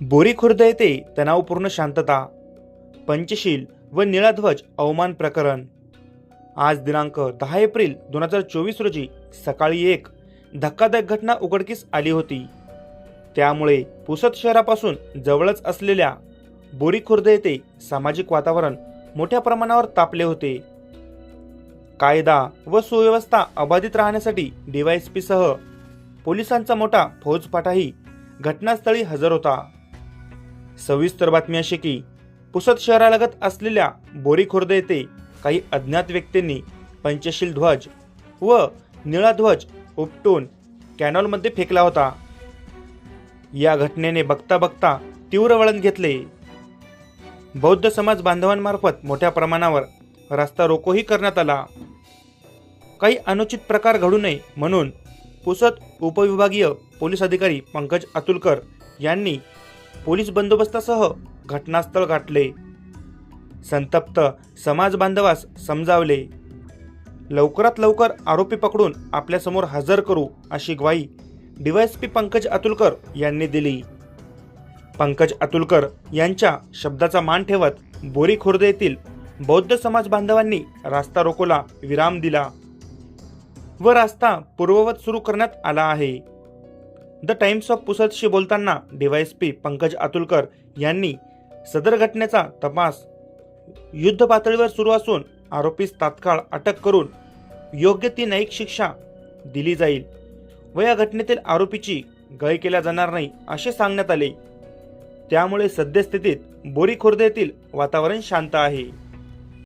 बोरी खुर्द येथे तणावपूर्ण शांतता पंचशील व निळाध्वज अवमान प्रकरण. आज दिनांक दहा एप्रिल दोन हजार चोवीस रोजी सकाळी एक धक्कादायक घटना उघडकीस आली होती. त्यामुळे पुसद शहरापासून जवळच असलेल्या बोरी खुर्द येथे सामाजिक वातावरण मोठ्या प्रमाणावर तापले होते. कायदा व सुव्यवस्था अबाधित राहण्यासाठी डीवायएसपीसह पोलिसांचा मोठा फौजफाटाही घटनास्थळी हजर होता. सविस्तर बातमी अशी की पुसद शहरालगत असलेल्या बोरी खुर्द येथे काही अज्ञात व्यक्तींनी पंचशील ध्वज व निळा ध्वज उपटून कॅनॉलमध्ये फेकला होता. या घटनेने बघता बघता तीव्र वळण घेतले. बौद्ध समाज बांधवांमार्फत मोठ्या प्रमाणावर रस्ता रोकोही करण्यात आला. काही अनुचित प्रकार घडू नये म्हणून पुसद उपविभागीय पोलीस अधिकारी पंकज अतुलकर यांनी पोलीस बंदोबस्तासह घटनास्थळ गाठले. संतप्त समाज बांधवास समजावले. लवकरात लवकर आरोपी पकडून आपल्यासमोर हजर करू अशी ग्वाही डीवायएसपी पंकज अतुलकर यांनी दिली. पंकज अतुलकर यांच्या शब्दाचा मान ठेवत बोरी खुर्द येथील बौद्ध समाज बांधवांनी रास्ता रोकोला विराम दिला व रास्ता पूर्ववत सुरू करण्यात आला आहे. द टाइम्स ऑफ पुसदशी बोलताना डीवायएसपी पंकज अतुलकर यांनी सदर घटनेचा तपास युद्ध पातळीवर सुरू असून आरोपीस तात्काळ अटक करून योग्य ती न्यायिक शिक्षा दिली जाईल व या घटनेतील आरोपीची गय केल्या जाणार नाही असे सांगण्यात आले. त्यामुळे सद्यस्थितीत बोरी खुर्द येथील वातावरण शांत आहे.